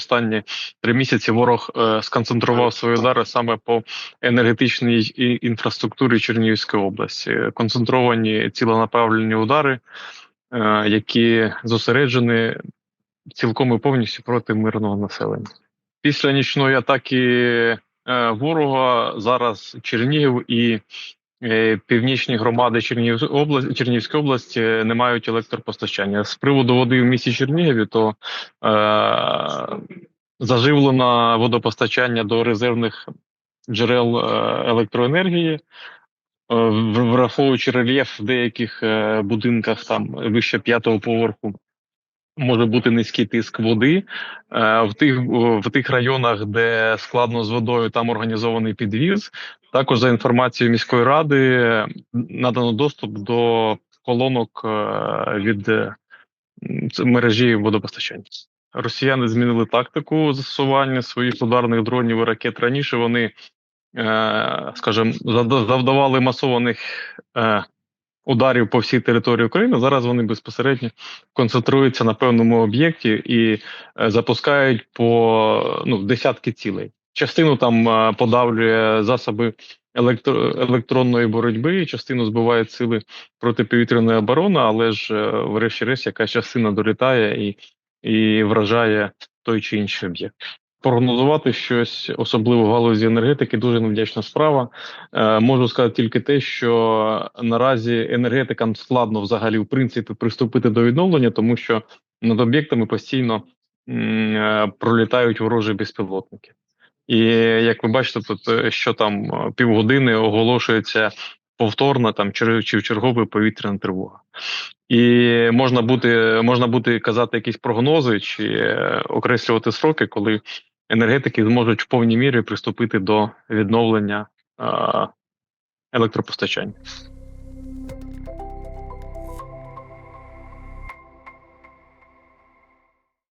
останні три місяці ворог е, сконцентрував свої удари саме по енергетичній інфраструктурі Чернігівської області. Концентровані ціленаправлені удари, е, які зосереджені цілком і повністю проти мирного населення. Після нічної атаки е, ворога зараз Чернігів і північні громади області, Чернігівської області не мають електропостачання. З приводу води в місті Чернігові, то е, заживлено водопостачання до резервних джерел е, електроенергії. Е, Враховуючи рельєф в деяких е, будинках там вище п'ятого поверху, може бути низький тиск води. В тих, в тих районах, де складно з водою, там організований підвіз. Також за інформацією міської ради надано доступ до колонок від мережі водопостачання. Росіяни змінили тактику застосування своїх ударних дронів і ракет. Раніше вони, е, скажімо, завдавали масованих е, ударів по всій території України. Зараз вони безпосередньо концентруються на певному об'єкті і е, запускають по ну, десятки цілей. Частину там подавлює засоби електро, електронної боротьби, частину збивають сили протиповітряної оборони, але ж, врешті-решт, якась частина долітає і, і вражає той чи інший об'єкт. Прогнозувати щось особливо в галузі енергетики дуже невдячна справа. Е, можу сказати тільки те, що наразі енергетикам складно взагалі в принципі приступити до відновлення, тому що над об'єктами постійно е, пролітають ворожі безпілотники. І як ви бачите, тут е, що там е, півгодини оголошується повторна там чи, в чергове повітряна тривога. І можна бути, можна бути казати якісь прогнози чи е, окреслювати сроки, коли енергетики зможуть в повній мірі приступити до відновлення електропостачання.